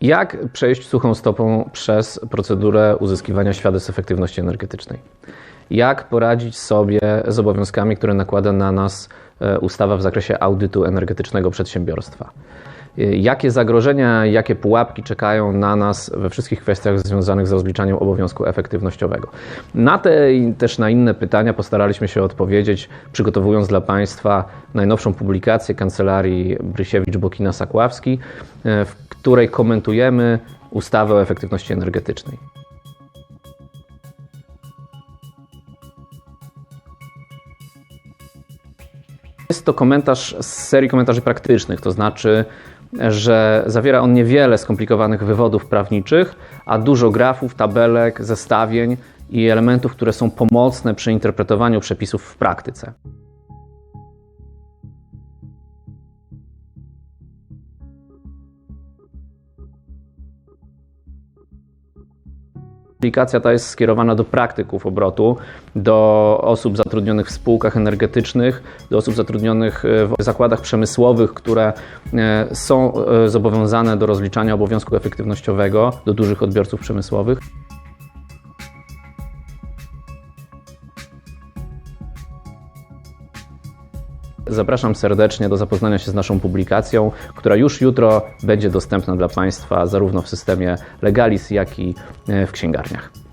Jak przejść suchą stopą przez procedurę uzyskiwania świadectw efektywności energetycznej? Jak poradzić sobie z obowiązkami, które nakłada na nas e, ustawa w zakresie audytu energetycznego przedsiębiorstwa? Jakie zagrożenia, jakie pułapki czekają na nas we wszystkich kwestiach związanych z rozliczaniem obowiązku efektywnościowego? Na te i też na inne pytania postaraliśmy się odpowiedzieć, przygotowując dla Państwa najnowszą publikację kancelarii Brysiewicz-Bokina-Sakławski, e, w której komentujemy ustawę o efektywności energetycznej. Jest to komentarz z serii komentarzy praktycznych, to znaczy, że zawiera on niewiele skomplikowanych wywodów prawniczych, a dużo grafów, tabelek, zestawień i elementów, które są pomocne przy interpretowaniu przepisów w praktyce. Aplikacja ta jest skierowana do praktyków obrotu, do osób zatrudnionych w spółkach energetycznych, do osób zatrudnionych e, w zakładach przemysłowych, które e, są e, zobowiązane do rozliczania obowiązku efektywnościowego, do dużych odbiorców przemysłowych. Zapraszam serdecznie do zapoznania się z naszą publikacją, która już jutro będzie dostępna dla Państwa zarówno w systemie Legalis, jak i e, w księgarniach.